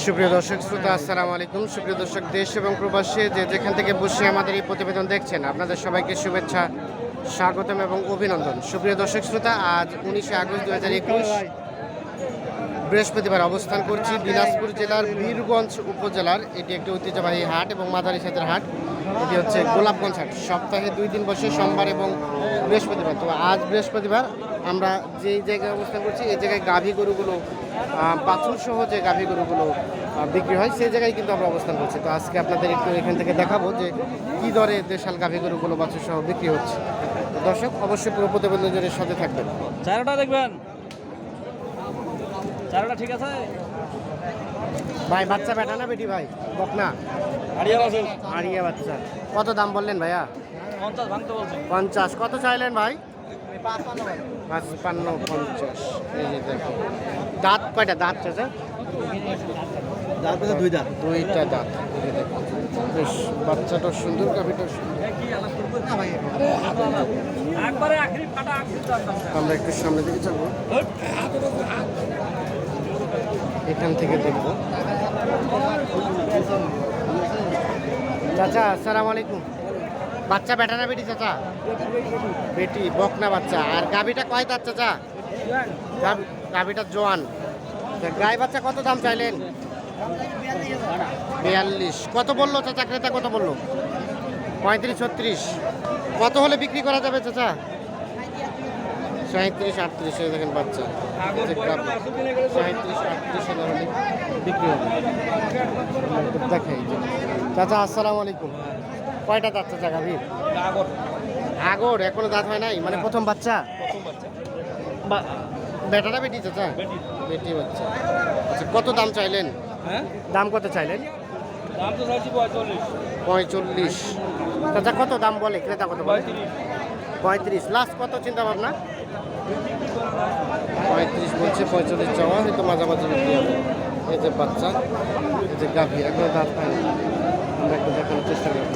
সুপ্রিয় দর্শক, শ্রোতা, আসসালামু আলাইকুম। সুপ্রিয় দর্শক, দেশ এবং প্রবাসী যে যেখান থেকে বসে আমাদের এই প্রতিবেদন দেখছেন, আপনাদের সবাইকে শুভেচ্ছা, স্বাগতম এবং অভিনন্দন। সুপ্রিয় দর্শক, শ্রোতা, আজ উনিশে আগস্ট দু হাজার একুশ বৃহস্পতিবার অবস্থান করছি দিনাজপুর জেলার বীরগঞ্জ উপজেলার। এটি একটি ঐতিহ্যবাহী হাট এবং মাদারি সাথের হাট। এটি হচ্ছে গোলাপগঞ্জ হাট। সপ্তাহে দুই দিন বসে সোমবার এবং বৃহস্পতিবার। তো আজ বৃহস্পতিবার আমরা যেই জায়গায় অবস্থান করছি, এই জায়গায় গাভী গরুগুলো বাছুর সহ যে গাভী গরুগুলো বিক্রি হয় সেই জায়গায় কিন্তু আমরা অবস্থান করছি। তো আজকে আপনাদের একটু এখান থেকে দেখাবো যে কী দরে দেশাল গাভী গরুগুলো বাছুর সহ বিক্রি হচ্ছে। তো দর্শক অবশ্যই পুরো প্রতিবেদনের সাথে থাকবেন। চারোটা দেখবেন। চারোটা ঠিক আছে? ভাই বাচ্চা বেটা না বেটি ভাই? বকনা? হারিয়ে আড়িয়া বাচ্চা। কত দাম বললেন ভাইয়া? পঞ্চাশ পঞ্চাশ। কত চাইলেন ভাই? পাঁচপান্ন পঞ্চাশ। এই যে দেখো। দাঁত কয়টা? দাঁত চাচা দুই দাঁত। দুইটা দাঁত। এই দেখো। বেশ বাচ্চাটা সুন্দর আখরি আমরা একটু সামনে দিকে যাব। এখান থেকে দেখব। চাচা আসসালামু আলাইকুম। বাচ্চা বেটা না বেটি চাচা? বেটি বকনা বাচ্চা। আর গাভিটা কয় দাঁত চাচা? গাভি- গাভিটা জোয়ান। গাই বাচ্চা কত দাম চাইলেন? বিয়াল্লিশ। কত বলল চাচা? ক্রেতা কত বলল? পঁয়ত্রিশ ছত্রিশ। কত হলে বিক্রি করা যাবে চাচা? সাঁত্রিশ আটত্রিশ দেখেন বাচ্চা। সাঁত্রিশ আটত্রিশ হাজার হলে বিক্রি হবে। দেখাই। চাচা আসসালামু আলাইকুম। কয়টা দাঁত চাচা গাভীর আগর। আগর এখনও দাঁত হয় নাই? মানে প্রথম বাচ্চা? প্রথম বাচ্চা। বেটাটা বেটি চাচা বেটি। বাচ্চা। আচ্ছা কত দাম চাইলেন? হ্যাঁ? দাম কত চাইলেন? দাম তো চাইছি পঁয়তাল্লিশ। পঁয়তাল্লিশ। চাচা কত দাম বলে? ক্রেতা কত বলে? পঁয়ত্রিশ। পঁয়ত্রিশ। লাস্ট কত চিন্তা ভাবনা? পঁয়ত্রিশ বলছে পঁয়তাল্লিশ চাওয়া হয়তো মাঝামাঝি বিক্রি হবে। এই যে বাচ্চা এই যে গাভী এখনও দাঁত পায়নি আমরা একটু দেখানোর চেষ্টা করব।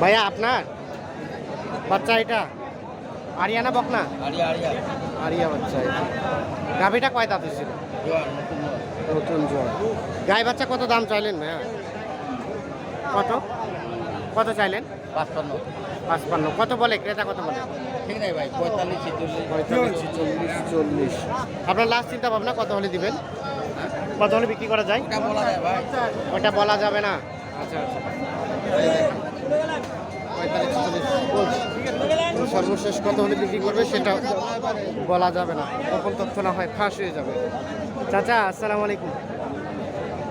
ভাইয়া আপনার? বাচ্চা এটা? আরিয়ানা বকনা? আরিয়া বাচ্চা এটা। গাভীটা কয় দাঁত ছিল? নতুন জোয়ান। গাই বাচ্চা কত দাম চাইলেন ভাইয়া? কত? কত চাইলেন? পাঁচপান্ন। পাঁচপান্ন। কত বলে? ক্রেতা কত বলে? ঠিক নাই ভাই পঁয়তাল্লিশ চল্লিশ চল্লিশ। আপনার লাস্ট চিন্তা ভাবনা কত হলে দিবেন? কত হলে বিক্রি করা যায়? ওটা বলা যাবে না। আচ্ছা আচ্ছা। পঁয়তাল্লিশ চল্লিশ। সর্বশেষ কত হলে বিক্রি করবে সেটা বলা যাবে না। কখন তথ্য না হয় ফাঁস হয়ে যাবে। চাচা আসসালামু আলাইকুম।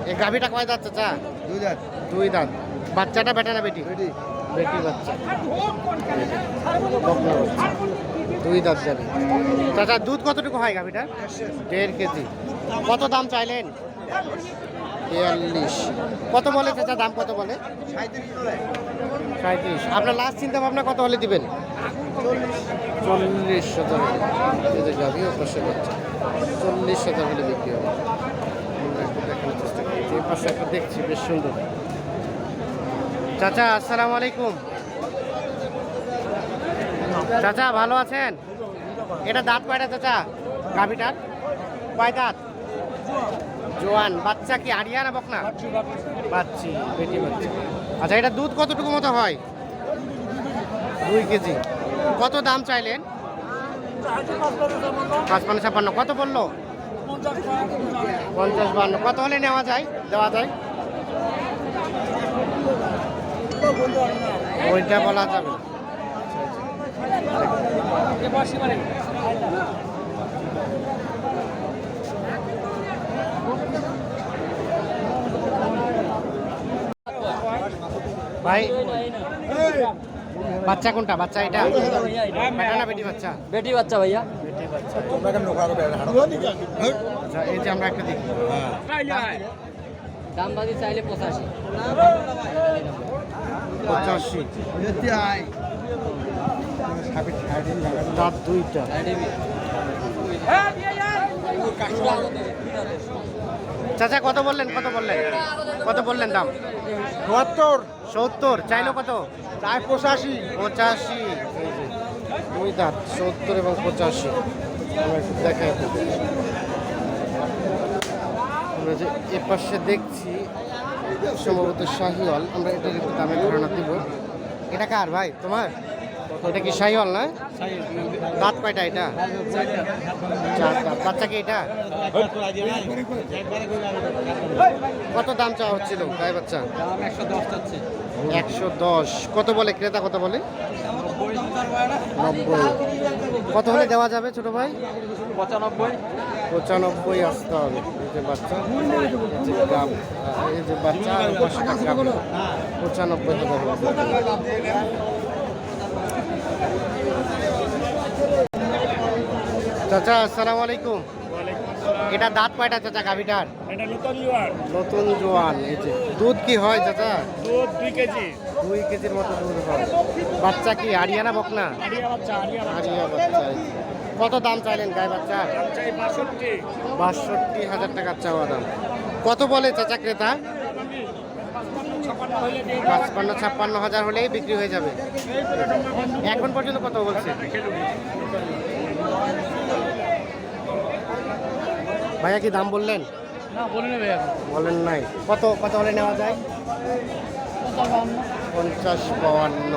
এই গাভিটা কয় দাঁত চাচা? দুই দাঁত। দুই দাঁত। বাচ্চাটা বেটা না বেটি? বেটি। বেটি বাচ্চা। দুই দাঁত যাবে। চাচা দুধ কতটুকু হয় গাভিটার? দেড় কেজি। কত দাম চাইলেন? বিয়াল্লিশ। কত বলে চাচা? দাম কত বলে? সাঁত্রিশ আপনার লাস্ট চিন্তা ভাবনা কত হলে দিবেন? চল্লিশ হাজার এই যে গাভি ও চল্লিশ হাজার হলে বিক্রি হবে। দেখছি, বেশ সুন্দর। চাচা, আসসালামু আলাইকুম। চাচা, ভালো আছেন? এটা দাঁত কয়টা চাচা? গাভিটার? কয় দাঁত? জোয়ান বাচ্চা কি আড়িয়া না বকনা? বাচ্চি বেটি বাচ্চা। আচ্ছা এটা দুধ কতটুকু মতো হয়? দুই কেজি। কত দাম চাইলেন? পাঁচপান্ন ছাপ্পান্ন। কত বলল? পঞ্চাশ বান্ন। কত হলে নেওয়া যায়? দেওয়া যায়? ওইটা বলা যাবে। না। ভাই বাচ্চা কোনটা? বাচ্চা এটা? বেটা না বেটি বাচ্চা? বেটি বাচ্চা ভাইয়া। বেটি বাচ্চা। আচ্ছা এই যে আমরা একটা দেখি। দাম বাদি চাইলে পঁচাশি। পঁচাশি। দাঁত দুইটা। চাচা কত বললেন কত বললেন? কত বললেন দাম? সত্তর। সত্তর চাইলো কত? চার পঁচাশি। পঁচাশি দুই দাঁত সত্তর এবং পঁচাশি। আমরা দেখাই আমরা আমরা যে এ পাশে দেখছি সম্ভবত শাহিওয়াল আমরা এটার একটু দামের ধারণা দিব। এটা কার ভাই তোমার? এটা কি শাহিওয়াল না? দাঁত কয়টা এটা? চার দাঁত। বাচ্চা কি এটা? কত দাম চাওয়া হচ্ছিল গায়ে বাচ্চা? একশো দশ কত বলে ক্রেতা কত বলে? নব্বই। কত হলে দেওয়া যাবে ছোট ভাই? পঁচানব্বই। পঁচানব্বই আসতে হবে। এই যে বাচ্চা। এই যে এই যে বাচ্চা পঁচানব্বই টাকা চাচা আসসালামু আলাইকুম। এটা দাঁত কয়টা চাচা গাভিটার? এটা নতুন ইউয়ার নতুন জোয়ান এই যে। দুধ কি হয় চাচা? দুধ দুই কেজি। দুই কেজির মতো দুধ হয়। বাচ্চা কি আরিয়ানা বকনা? আড়িয়া বাচ্চা বাচ্চা। বাচ্চা। কত দাম চাইলেন গায়ে বাচ্চার চাই বাষট্টি। হাজার টাকার চাওয়া দাম। কত বলে চাচা ক্রেতা? পাঁচপান্ন ছাপ্পান্ন হাজার হলেই বিক্রি হয়ে যাবে। এখন পর্যন্ত কত বলছে? ভাইয়া কি দাম বললেন? না বলে নেবে এখন বলেন নাই। কত কত হলে নেওয়া যায়? পঞ্চাশ বাউান্ন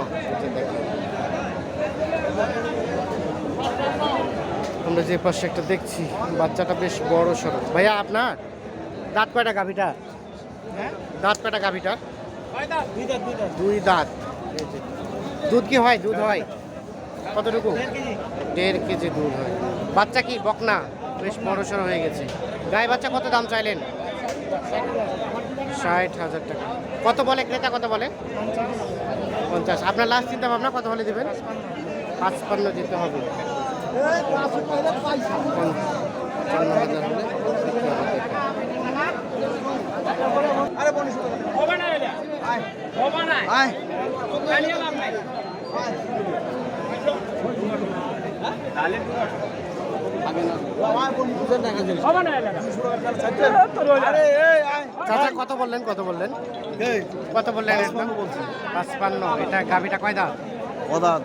আমরা যে পাশে একটা দেখছি বাচ্চাটা বেশ বড় সড়ো ভাইয়া আপনার? দাঁত কয়টা গাভিটা? দাঁত কয়টা গাভিটা? দুই দাঁত। দুধ কি হয়? দুধ হয়? কতটুকু? দেড় কেজি দুধ হয়। বাচ্চা কি? বকনা? বেশ বড় সড়ো হয়ে গেছে। গায়ে বাচ্চা কত দাম চাইলেন? ষাট হাজার টাকা। কত বলে ক্রেতা কত বলে? পঞ্চাশ। আপনার লাস্ট চিন্তা ভাবনা কত হলে দেবেন? পাঁচপান্ন দিতে হবে। পঞ্চান্ন চাচা কত বললেন কত বললেন? কত বললেন এটা? পাঁচপান্ন। এটা গাভিটা কয় দাঁত?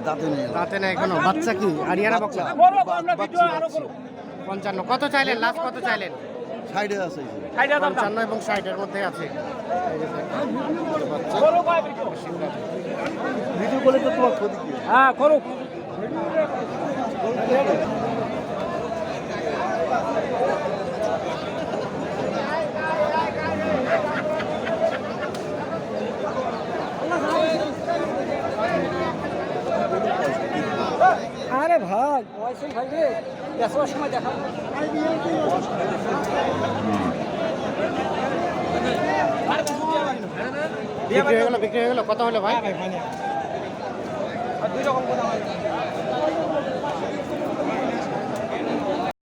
দাঁতে নেই। দাঁতে না এখনও। বাচ্চা কি? আরিয়ানা বকলা পঞ্চান্ন। কত চাইলেন? লাস্ট কত চাইলেন? সাইডে আছে। পঞ্চান্ন এবং ষাটের মধ্যে আছে। এই যে দেখেন, বাচ্চা। ভিডিও করলে তো তোমার ক্ষতি হ্যাঁ করুক আরে ভাই পয়সাই ভাই রে বেসবার সময় দেখা বিক্রি হয়ে গেল বিক্রি হয়ে গেল। কত হলো ভাই?